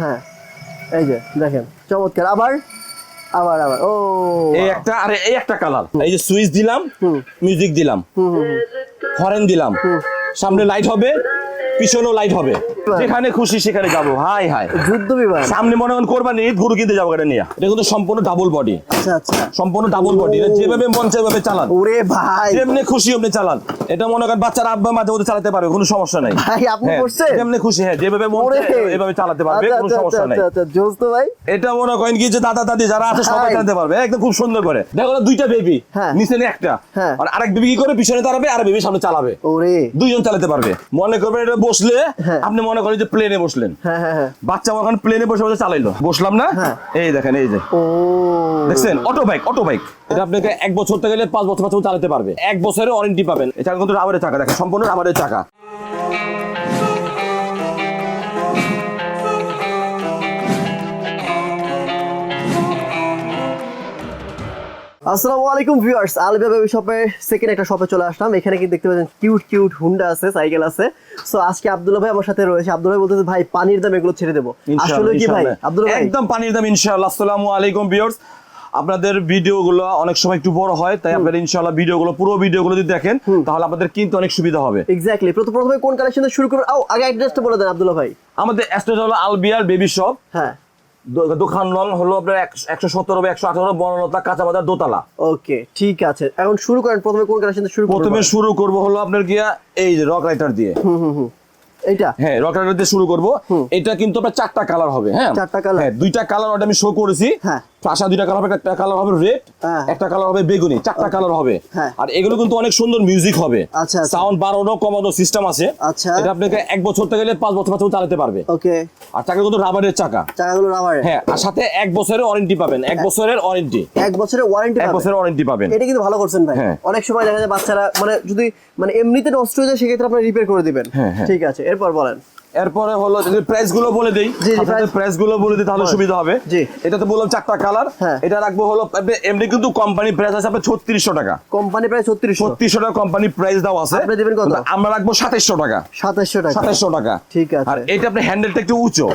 হ্যাঁ এই যে দেখেন চমৎকার আবার আবার আবার ও এই একটা আরে এই একটা কালার এই যে সুইচ দিলাম। মিউজিক দিলাম হুম হুম হুম। হরেন দিলাম সামনে লাইট হবে পিছনেও লাইট হবে। যেখানে খুশি সেখানে যাব। Hi hi. যুদ্ধ বিমান। সামনে মনে করেন কোরবানি ঈদ গরু কিনতে যাব এটা নিয়ে। এটা কিন্তু সম্পূর্ণ ডাবল বডি আচ্ছা আচ্ছা। সম্পূর্ণ ডাবল বডি এটা যেভাবে মন সেভাবে চালান। ওরে ভাই। যেমনি খুশি এমনি চালান। এটা মনে করেন বাচ্চারা আব্বা মাঝে মধ্যে চালাতে পারবে কোনো সমস্যা নাই। ভাই আপনি হ্যাঁ, করছেন? যেমনি খুশি হ্যাঁ যেভাবে মন এভাবে চালাতে পারবে আচ্ছা, কোনো আচ্ছা, সমস্যা নাই। আচ্ছা, আচ্ছা, জোস তো ভাই। এটা মনে করেন কি যে দাদা দাদি যারা আছে সবাই। চালাতে পারবে। একদম খুব সুন্দর করে। দেখো দুইটা বেবি হ্যাঁ। নিচে একটা। হ্যাঁ। আর আরেক বেবি কি করে? পিছনে দাঁড়াবে আর বেবি সামনে চালাবে। ওরে। দুইজন চালাতে পারবে। মনে করবেন এটা বসলে হ্যাঁ। আপনি মনে করেন যে প্লেনে বসলেন। হ্যাঁ হ্যাঁ বাচ্চা মনে করেন প্লেনে বসে বসে চালাইলো। বসলাম না। এই দেখেন এই যে। ও। দেখছেন? অটো বাইক অটো বাইক এটা আপনাকে এক বছর থেকে গেলে পাঁচ বছর পাঁচ বছর চালাতে পারবে। এক বছরের ওয়ারেন্টি পাবেন। এটা কিন্তু রাবারের চাকা দেখেন সম্পূর্ণ রাবারের চাকা। আসসালামু আলাইকুম ভিউয়ার্স বেবি শপের সেকেন্ড একটা শপে চলে আসলাম। এখানে কি দেখতে পাচ্ছেন কিউট কিউট হুন্ডা আছে সাইকেল আছে। সো আজকে আব্দুল্লাহ ভাই আমার সাথে রয়েছে। আব্দুল্লাহ ভাই বলতেছে ভাই পানির দাম এগুলো ছেড়ে দেবো। আসলে কি ভাই। আব্দুল্লাহ একদম পানির দাম ইনশাআল্লাহ। আসসালামু আলাইকুম ভিউয়ার্স। আপনাদের ভিডিওগুলো অনেক সময় একটু বড় হয় তাই আপনারা ইনশাআল্লাহ ভিডিওগুলো পুরো ভিডিওগুলো যদি দেখেন তাহলে আপনাদের কিনতে অনেক সুবিধা হবে। এক্স্যাক্টলি প্রথম প্রথমে কোন কালেকশন শুরু করব ও আগে অ্যাড্রেসটা বলে দেন আব্দুল্লাহ ভাই। আমাদের অ্যাস্টেট হলো আলবিয়ার বেবি শপ হ্যাঁ। দোকান রং হলো আপনার একশো সতেরো বা একশো আঠারো বনলতা কাঁচা বাজার দোতলা। ওকে ঠিক আছে। এখন শুরু করেন প্রথমে কোন কালেকশন শুরু প্রথমে শুরু করব হলো আপনার গিয়া এই যে রক রাইটার দিয়ে। হুম হুম হুম। এইটা? হ্যাঁ রক রাইটার দিয়ে শুরু করব। এটা কিন্তু আপনার চারটা কালার হবে হ্যাঁ? চারটা কালার হ্যাঁ দুইটা কালার ওটা আমি শো করেছি। হ্যাঁ। পাশা দুইটা কালার হবে একটা কালার হবে রেড হ্যাঁ। একটা কালার হবে বেগুনি চারটা কালার হবে। হ্যাঁ। আর এগুলো কিন্তু অনেক সুন্দর মিউজিক হবে। আচ্ছা, আচ্ছা। সাউন্ড বাড়ানো কমানো সিস্টেম আছে। আচ্ছা। এটা আপনাকে এক বছর থেকে গেলে পাঁচ বছর চালাতে পারবে। ওকে। আর চাকা কিন্তু রাবারের চাকা। চাকাগুলো রাবারের হ্যাঁ আর সাথে এক বছরের ওয়ারেন্টি পাবেন। এক বছরের ওয়ারেন্টি এক বছরের ওয়ারেন্টি এক বছরের ওয়ারেন্টি পাবেন। এটা কিন্তু ভালো করছেন ভাই। হ্যাঁ। অনেক সময় দেখা যায় বাচ্চারা মানে যদি মানে এমনিতে নষ্ট হয়ে যায় সেক্ষেত্রে আপনি রিপেয়ার করে দিবেন। ঠিক আছে এরপর বলেন। এরপরে হলো প্রাইসগুলো বলে দেই আপনাদের প্রাইসগুলো বলে দিই তাহলে সুবিধা হবে। এটা তো বললাম চারটা কালার হ্যাঁ। এটা রাখব হলো এমনি কিন্তু কোম্পানি প্রাইস আছে আপনার ছত্রিশশো টাকা। কোম্পানি প্রায় ছত্রিশশো। ছত্রিশশো টাকা কোম্পানি প্রাইস দেওয়া আছে। আপনি দিবেন কত? আমরা রাখব সাতাইশশো টাকা। সাতাশশো টাকা। সাতাইশশো টাকা। ঠিক আছে। আর এটা আপনি হ্যান্ডেলটা একটু উঁচু।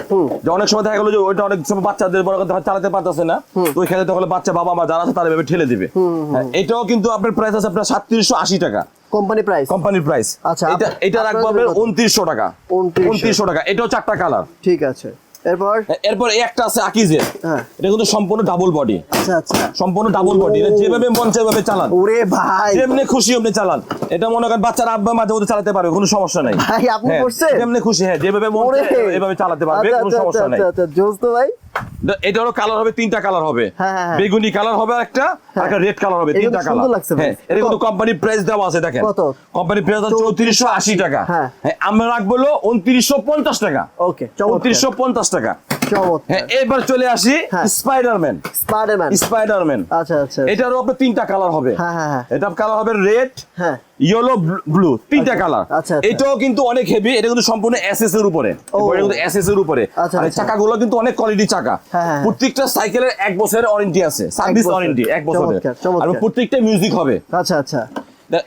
যে অনেক সময় দেখা গেলো যে ওইটা অনেক সময় বাচ্চাদের বড় কথা চালাতে পারতেছে না। তো ওই ক্ষেত্রে তখন বাচ্চা বাবা মা যারা আছে তারা এভাবে ঠেলে দিবে। হ্যাঁ, এটাও কিন্তু আপনার প্রাইস আছে আপনার সাতত্রিশশো আশি টাকা। কোম্পানি প্রাইস কোম্পানির প্রাইস আচ্ছা, এটা এটা রাখব আপনার কত? উনত্রিশশো টাকা। 2900 উনত্রিশশো টাকা। এটাও চারটা কালার ঠিক আছে। এরপর? এরপর এই একটা আছে আকিজের হ্যাঁ। এটা কিন্তু সম্পূর্ণ ডাবল বডি আচ্ছা আচ্ছা। সম্পূর্ণ ডাবল বডি এটা যেভাবে মন সেভাবে চালান। ওরে ভাই। যেমনি খুশি এমনি চালান। এটা মনে করেন বাচ্চারা আব্বা মাঝে মধ্যে চালাতে পারবে কোনো সমস্যা নাই। ভাই আপনি হ্যাঁ, করছেন? যেমনি খুশি হ্যাঁ যেভাবে মন এভাবে চালাতে পারবে আচ্ছা, কোনো আচ্ছা, সমস্যা নাই। আচ্ছা আচ্ছা জোস তো ভাই। এটা হলো কালার হবে তিনটা কালার হবে। হ্যাঁ, হ্যাঁ, হ্যাঁ। বেগুনি কালার হবে একটা একটা রেড কালার হবে তিনটা কালার। হ্যাঁ এটা কিন্তু কোম্পানি প্রাইস দেওয়া আছে দেখেন। কত? কোম্পানি প্রাইস আছে চৌত্রিশশো আশি টাকা। আমরা রাখব উনত্রিশশো পঞ্চাশ টাকা। ওকে উনত্রিশশো পঞ্চাশ টাকা। এবার চলে আসি হ্যাঁ। স্পাইডারম্যান স্পাইডারম্যান স্পাইডারম্যান আচ্ছা আচ্ছা। এটারও আপনার তিনটা কালার হবে। হ্যাঁ, হ্যাঁ, হ্যাঁ। এটা কালার হবে রেড হ্যাঁ। ইয়েলো ব্লু তিনটা কালার আচ্ছা, আচ্ছা। এটাও কিন্তু অনেক হেভি এটা কিন্তু সম্পূর্ণ এসএস এর উপরে। কিন্তু এসএস এর উপরে। আচ্ছা, আর আচ্ছা। চাকাগুলো কিন্তু অনেক কোয়ালিটি চাকা। হ্যাঁ, হ্যাঁ। প্রত্যেকটা সাইকেলের এক বছরের ওয়ারেন্টি আছে। সার্ভিস ওয়ারেন্টি এক বছরের। আর প্রত্যেকটা মিউজিক হবে। আচ্ছা আচ্ছা।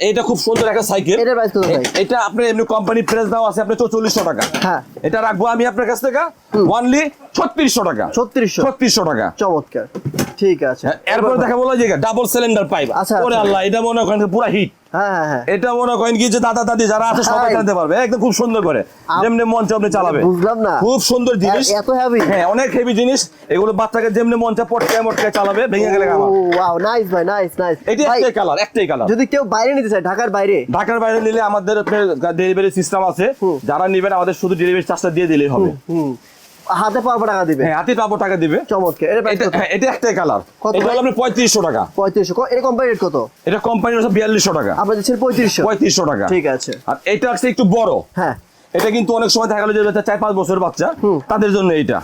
এটা খুব সুন্দর একটা সাইকেল। কত ভাই? এটা আপনার এমনি কোম্পানি প্রেস দাও আছে আপনার চৌচল্লিশশো টাকা। হ্যাঁ। এটা রাখব আমি আপনার কাছ থেকে ওয়ানলি ছত্রিশশো টাকা। 3600 ছত্রিশশো টাকা। চমৎকার। ঠিক আছে। এরপরে এরপর দেখা বলো যে ডাবল সিলিন্ডার পাইপ আচ্ছা, ওরে আচ্ছা। আল্লাহ এটা মনে করেন পুরো হিট হ্যাঁ হ্যাঁ হ্যাঁ এটা মনে করেন কি যে দাদা দাদি যারা আছে সবাই ভাই। পারবে। একদম খুব সুন্দর করে। যেমনি মন চাপনে চালাবে বুঝলাম না। খুব সুন্দর জিনিস। এত heavy? হ্যাঁ অনেক হেভি জিনিস। এগুলো বাচ্চাকে যেমনি মন চাপ পটকায় মটকায় চালাবে ভেঙে গেলে ওয়াও নাইস ভাই নাইস নাইস এটি একটাই কালার একটাই কালার যদি কেউ বাইরে নিতে চায় ঢাকার বাইরে? ঢাকার বাইরে নিলে আমাদের ডেলিভারি সিস্টেম আছে। যারা নেবেন আমাদের শুধু ডেলিভারি চার্জটা দিয়ে দিলেই হবে। হুম। হাতে পাওয়া টাকা দিবে। হ্যাঁ হাতে পাবো টাকা দিবে। চমৎকার। এটা এটা হ্যাঁ, একটাই কালার। এটা হলো আপনি পঁয়ত্রিশশো টাকা। পঁয়ত্রিশশো এটা কোম্পানি রেট কত? এটা কোম্পানির হচ্ছে বিয়াল্লিশশো টাকা। আপনার দিচ্ছেন পঁয়ত্রিশশো। পঁয়ত্রিশশো টাকা। ঠিক আছে। আর এটা হচ্ছে একটু বড়। হ্যাঁ। এটা কিন্তু অনেক সময় দেখা গেল যে বাচ্চা চার পাঁচ বছরের বাচ্চা তাদের জন্য এটা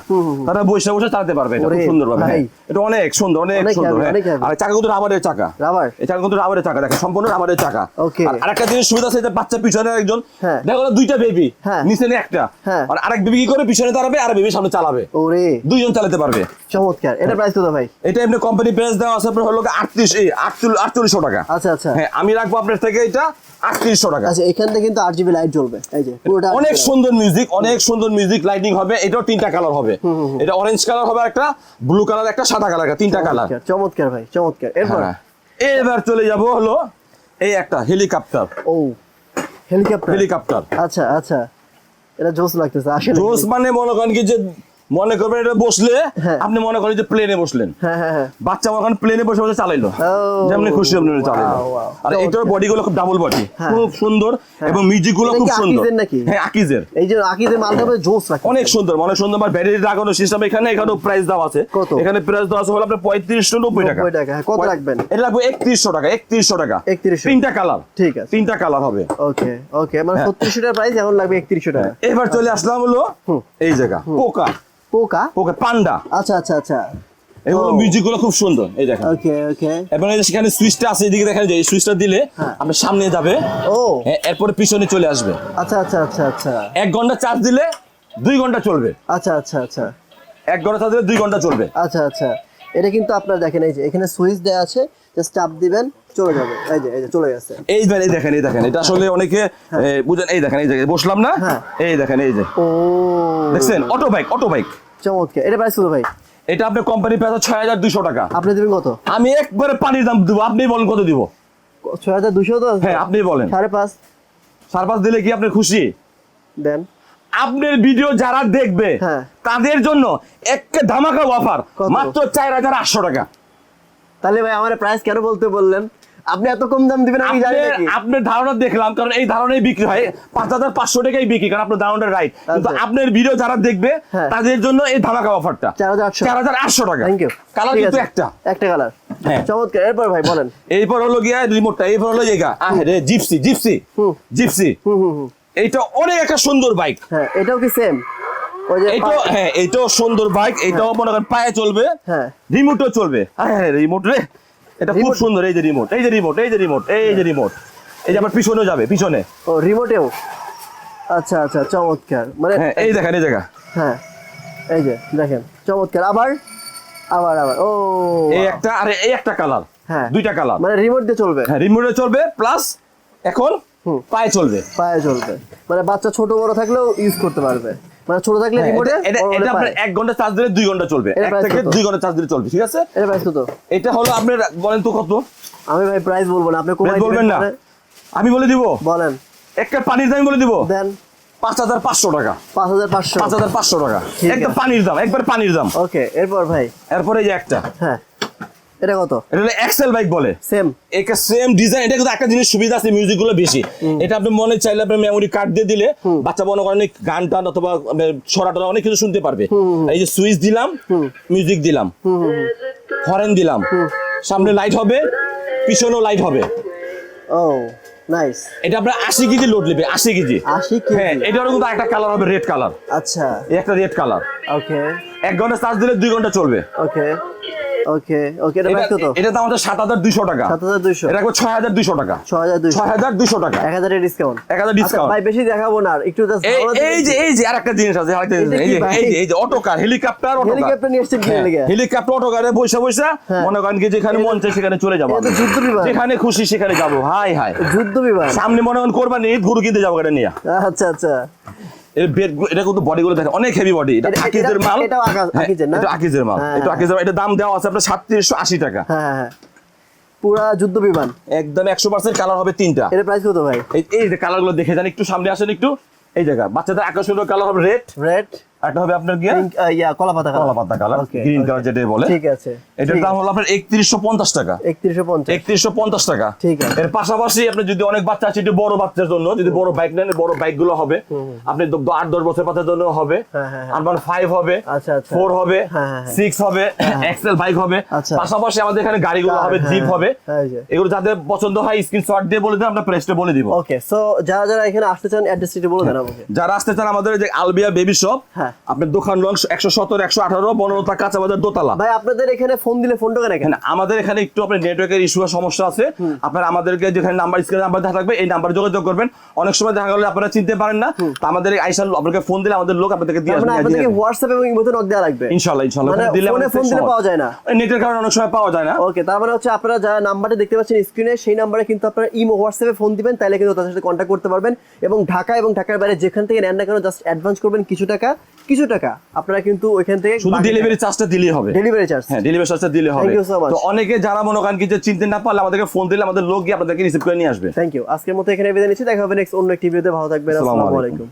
তারা বসে বসে চালাতে পারবে এটা খুব সুন্দর ভাবে ভাই। এটা অনেক সুন্দর অনেক সুন্দর হ্যাঁ। আর চাকা কিন্তু রাবারের চাকা। রাবার এই চাকা কিন্তু রাবারের চাকা দেখেন সম্পূর্ণ রাবারের চাকা। আর আরেকটা জিনিস সুবিধা আছে যে বাচ্চা পিছনে একজন হ্যাঁ। দেখা গেলো দুইটা বেবি হ্যাঁ। নিচে নিয়ে একটা। হ্যাঁ। আর আরেক বেবি কি করে? পিছনে দাঁড়াবে আর বেবি সামনে চালাবে। ওরে। দুইজন চালাতে পারবে। চমৎকার। এটা প্রাইস কত ভাই? এটা এমনি কোম্পানি প্রাইস দেওয়া আছে আপনার হলো আটত্রিশ এই আটচল্লিশ আটচল্লিশশো টাকা। আচ্ছা আচ্ছা। হ্যাঁ আমি রাখব আপনার থেকে এটা। আটত্রিশশো টাকা। আচ্ছা এখান থেকে কিন্তু আট জিবি লাইট জ্বলবে। এই যে পুরোটা অনেক সুন্দর মিউজিক অনেক সুন্দর মিউজিক লাইটিং হবে এটাও তিনটা কালার হবে। এটা অরেঞ্জ কালার হবে একটা ব্লু কালার একটা সাদা কালার তিনটা কালার চমৎকার, ভাই চমৎকার। এরপর? হ্যাঁ এবার চলে যাব হলো এই একটা হেলিকপ্টার ও হেলিকপ্টার হেলিকপ্টার আচ্ছা আচ্ছা। এটা জোস লাগতেছে আসলে। জোস মানে মনে করেন কি যে মনে করবেন এটা বসলে হ্যাঁ। আপনি মনে করেন যে প্লেনে বসলেন। হ্যাঁ হ্যাঁ বাচ্চা মনে করেন প্লেনে বসে বসে চালাইলো। যেমনি খুশি আপনি চালাইলো. আর এটার বডি গুলো খুব ডাবল বডি। খুব সুন্দর এবং মিউজিকগুলো খুব সুন্দর। হ্যাঁ আকিজের। এই যে মালটা জোস অনেক সুন্দর অনেক সুন্দর। আমার ব্যাটারি লাগানো সিস্টেম এখানে এখানেও প্রাইস দেওয়া আছে? এখানে প্রাইস আছে হলো আপনার পঁয়ত্রিশশো নব্বই টাকা। টাকা, কত রাখবেন? এটা লাগবে একত্রিশশো টাকা একত্রিশশো টাকা। 3100 তিনটা কালার ঠিক আছে। তিনটা কালার হবে। ওকে ওকে মানে। টাকা প্রাইস এখন লাগবে একত্রিশশো টাকা। এবার চলে আসলাম হলো এই জায়গা পোকা। পোকা? পোকা পান্ডা। আচ্ছা আচ্ছা আচ্ছা। এগুলো ও। মিউজিকগুলো খুব সুন্দর এই দেখেন। ওকে ওকে। এবং এই সেখানে সুইচটা আছে এদিকে দেখেন যে এই সুইচটা দিলে হ্যাঁ। আপনার সামনে যাবে। ও। হ্যাঁ, এরপরে পিছনে চলে আসবে। আচ্ছা আচ্ছা আচ্ছা আচ্ছা। এক ঘণ্টা চার্জ দিলে দুই ঘণ্টা চলবে। আচ্ছা আচ্ছা আচ্ছা। এক ঘণ্টা চার্জ দিলে দুই ঘণ্টা চলবে। আচ্ছা আচ্ছা। এটা কিন্তু আপনার দেখেন এই যে এখানে সুইচ দেওয়া আছে জাস্ট চাপ দিবেন চলে যাবে। এই যে এই যে চলে গেছে। এই এই দেখেন এই দেখেন এটা আসলে অনেকে এ, বুঝেন এই দেখেন এই জায়গায় বসলাম না? হ্যাঁ। এই দেখেন এই যে। ও। দেখছেন? অটো বাইক অটো বাইক চমৎকার। এটা প্রাইস কত ভাই? এটা আপনার কোম্পানি প্রাইস ছয় হাজার দুশো টাকা। আপনি দেবেন কত? আমি একবারে পানির দাম দেবো আপনি বলেন কত দিব? ছয় হাজার দুশো তো হ্যাঁ আপনি বলেন। সাড়ে পাঁচ। সার পাঁচ দিলে কি আপনি খুশি? দেন। আপনার ভিডিও যারা দেখবে হ্যাঁ। তাদের জন্য একটা ধামাকা অফার মাত্র চার হাজার আটশো টাকা। তাহলে ভাই আমার প্রাইস কেন বলতে বললেন? আপনি এত কম দাম দিবেন আমি জানি নাকি। আপনার ধারণা দেখলাম কারণ এই ধারণাই বিক্রি হয়। পাঁচ হাজার পাঁচশো টাকাই বিক্রি কারণ আপনার ধারণাটা রাইট কিন্তু আচ্ছা। আপনার ভিডিও যারা দেখবে হ্যাঁ। তাদের জন্য এই ধামাকা অফারটা চার হাজার আটশো। চার হাজার আটশো টাকা। থ্যাংক ইউ কালার কিন্তু একটা। একটা কালার হ্যাঁ। চমৎকার। এরপর ভাই বলেন। এইপর হলো গিয়া রিমোটটা এইপর হলো জায়গা রে জিপসি জিপসি হুম। জিপসি হুম হুম হুম। এইটা অনেক একটা সুন্দর বাইক হ্যাঁ এটাও কি সেম ওই যে এইটাও হ্যাঁ এইটাও সুন্দর বাইক এইটাও মনে করেন পায়ে চলবে। হ্যাঁ। রিমোটও চলবে। হ্যাঁ রিমোট রে। এটা খুব সুন্দর এই যে রিমোট এই যে রিমোট এই যে রিমোট এই যে রিমোট এই যে আমার পিছনেও যাবে পিছনে। ও রিমোটেও আচ্ছা আচ্ছা চমৎকার। মানে হ্যাঁ এই দেখেন এই জায়গা। হ্যাঁ এই যে দেখেন চমৎকার। আবার? আবার আবার ও। এই একটা আরে এই একটা কালার। হ্যাঁ। দুইটা কালার। মানে রিমোট দিয়ে চলবে? হ্যাঁ রিমোটে চলবে প্লাস এখন। পায়ে চলবে। পায়ে চলবে। মানে বাচ্চা ছোট বড় থাকলেও ইউজ করতে পারবে। মানে ছোট থাকলে হ্যাঁ, রিমোটে এটা- এটা আপনার পায়ে। ঘণ্টা চার্জ দিলে দুই ঘণ্টা চলবে। এর এক price থেকে কত? দুই ঘণ্টা চার্জ দিলে চলবে ঠিক আছে? এটা প্রাইস কত? এটা হলো আপনার বলেন তো কত? আমি ভাই প্রাইস বলব না আপনি কমাই বলবেন না? আমি বলে দিব? বলেন। একটা পানির দাম বলে দিব? দেন। পাঁচ হাজার পাঁচশো টাকা। পাঁচ হাজার পাঁচশো। পাঁচ হাজার পাঁচশো টাকা। একদম পানির দাম একবার পানির দাম। ওকে এরপর ভাই? এরপরে এই যে একটা। হ্যাঁ। এটা কত? এটা হলো এক্সেল বাইক বলে। সেম এটা সেম ডিজাইন এটা কিন্তু একটা জিনিস সুবিধা আছে মিউজিকগুলো বেশি এটা আপনি মনে চাইলে আপনি মেমোরি কার্ড দিয়ে দিলে বাচ্চা মনে করেন গান টান অথবা ছড়াটা অনেক কিছু শুনতে পারবে। এই যে সুইচ দিলাম মিউজিক দিলাম। হরেন দিলাম। সামনে লাইট হবে পিছনেও লাইট হবে। ও নাইস এটা আপনার আশি কেজি লোড নেবে আশি কেজি। আশি হ্যাঁ কেজি এটারও কিন্তু একটা কালার হবে রেড কালার আচ্ছা। একটা রেড কালার ওকে এক ঘণ্টা চার্জ দিলে দুই ঘণ্টা চলবে। ওকে ওকে ওকে এটা প্রাইস কত এটা- দাম হচ্ছে সাত হাজার দুইশো টাকা। সাত হাজার দুইশো। এটা ছয় হাজার দুইশো টাকা। ছ হাজার দুইশো। ছয় হাজার দুইশো টাকা। এক হাজারের ডিসকাউন্ট এক হাজার ডিসকাউন্ট ভাই বেশি দেখাবো না আর। একটু জাস্ট এই যে এই যে আরেকটা জিনিস আছে আরেকটা জিনিস এই যে এই যে এই যে অটোকার হেলিকপ্টার অটোকার। হেলিকপ্টার নিয়ে এসছেন কিনে লেগে? হেলিকপ্টার অটোকারে বসে বসে হ্যাঁ। মনে করেন কি যেখানে মন চায় সেখানে চলে যাব এটা যুদ্ধ বিমান। যেখানে খুশি সেখানে যাব। হাই হাই যুদ্ধ বিমান। সামনে মনে করেন কোরবানি ঈদ গরু কিনতে যাব এটা নিয়ে। আচ্ছা আচ্ছা। এর বেড এটা কিন্তু বডি দেখেন অনেক হেভি বডি এটা এটা- আকিজের মাল। এটাও হ্যাঁ, আকিজের না? এটা আকিজের মাল। হ্যাঁ, এটা আকিজের এটা দাম দেওয়া আছে আপনার সাতত্রিশশো আশি টাকা। হ্যাঁ হ্যাঁ হ্যাঁ। পুরা যুদ্ধ বিমান। একদম একশো পার্সেন্ট কালার হবে তিনটা। প্রাইস কত ভাই? এই যে কালারগুলো দেখে যান একটু সামনে আসেন একটু। এই জায়গা বাচ্চাদের আকর্ষণীয় কালার হবে রেড রেড একটা হবে আপনার ইয়া কলা পাতা কলা পাতা কালার গ্রিন কালার যেটা বলে। ঠিক আছে। এটার দাম হলো আপনার একত্রিশশো পঞ্চাশ টাকা। একত্রিশশো পঞ্চাশ। একত্রিশশো পঞ্চাশ টাকা। ঠিক আছে। এর পাশাপাশি আপনি যদি অনেক বাচ্চা আছে একটু বড় বাচ্চার জন্য যদি বড় বাইক নেন বড় বাইকগুলো হবে। আপনি দ- দ- আট দশ বছর বাচ্চার জন্য হবে। হ্যাঁ, হ্যাঁ, হ্যাঁ। আরবান হবে আচ্ছা, আচ্ছা। ফোর হবে হ্যাঁ, হ্যাঁ, হ্যাঁ। সিক্স হবে এক্সেল বাইক হবে। আচ্ছা। পাশাপাশি আমাদের এখানে গাড়িগুলো হবে হ্যাঁ, জিপ হবে। হ্যাঁ। এগুলো যাদের পছন্দ হয় স্ক্রিনশট দিয়ে বলে দেন আমরা প্রেসটা বলে দিব। ওকে সো যারা যারা এখানে আসতে চান অ্যাড্রেসটি বলে দেন আমাকে। যারা আসতে চান আমাদের যে আলবিয়া বেবি শপ হ্যাঁ। আপনার দোকান লং একশো সতেরো একশো আঠারো বনলতা কাঁচা বাজার দোতলা। ভাই আপনাদের এখানে ফোন দিলে ফোন টোকেন এখানে এখানে আমাদের এখানে একটু আপনার নেটওয়ার্কের ইস্যু সমস্যা আছে। আপনার আমাদেরকে যেখানে নাম্বার স্ক্রিনে নাম্বার দেখা থাকবে এই নাম্বার যোগাযোগ করবেন। অনেক সময় দেখা গেলে আপনারা চিনতে পারেন না। তো আমাদের আইসার আপনাকে ফোন দিলে আমাদের লোক আপনাদেরকে দিয়ে আসবে আপনাদেরকে হোয়াটসঅ্যাপ এবং ইমোতে নক দেওয়া লাগবে। ইনশাল্লাহ ইনশাল্লাহ মানে দিলে ফোনে ফোন দিলে পাওয়া যায় না। নেটের কারণে অনেক সময় পাওয়া যায় না। ওকে তার মানে হচ্ছে আপনারা যারা নাম্বারটা দেখতে পাচ্ছেন স্ক্রিনে সেই নাম্বারে কিন্তু আপনারা ইমো হোয়াটসঅ্যাপে ফোন দিবেন তাহলে কিন্তু তাদের সাথে কন্ট্যাক্ট করতে পারবেন। এবং ঢাকা এবং ঢাকার বাইরে যেখান থেকে নেন না কেন জাস্ট অ্যাডভান্স করবেন কিছু টাকা। কিছু টাকা আপনারা কিন্তু ওইখান থেকে শুধু ডেলিভারি চার্জটা দিলেই হবে। ডেলিভারি চার্জ হ্যাঁ ডেলিভারি চার্জটা দিলে হবে. তো অনেকে যারা মনে করেন কি যে চিনতে না পারলে আমাদেরকে ফোন দিলে আমাদের লোক গিয়ে আপনাদেরকে রিসিভ করে নিয়ে আসবে। থ্যাংক ইউ আজকের মতো এখানে বিদায় নিচ্ছি। দেখা হবে নেক্সট অন্য একটি ভিডিওতে ভালো থাকবেন। আসসালামু। আলাইকুম।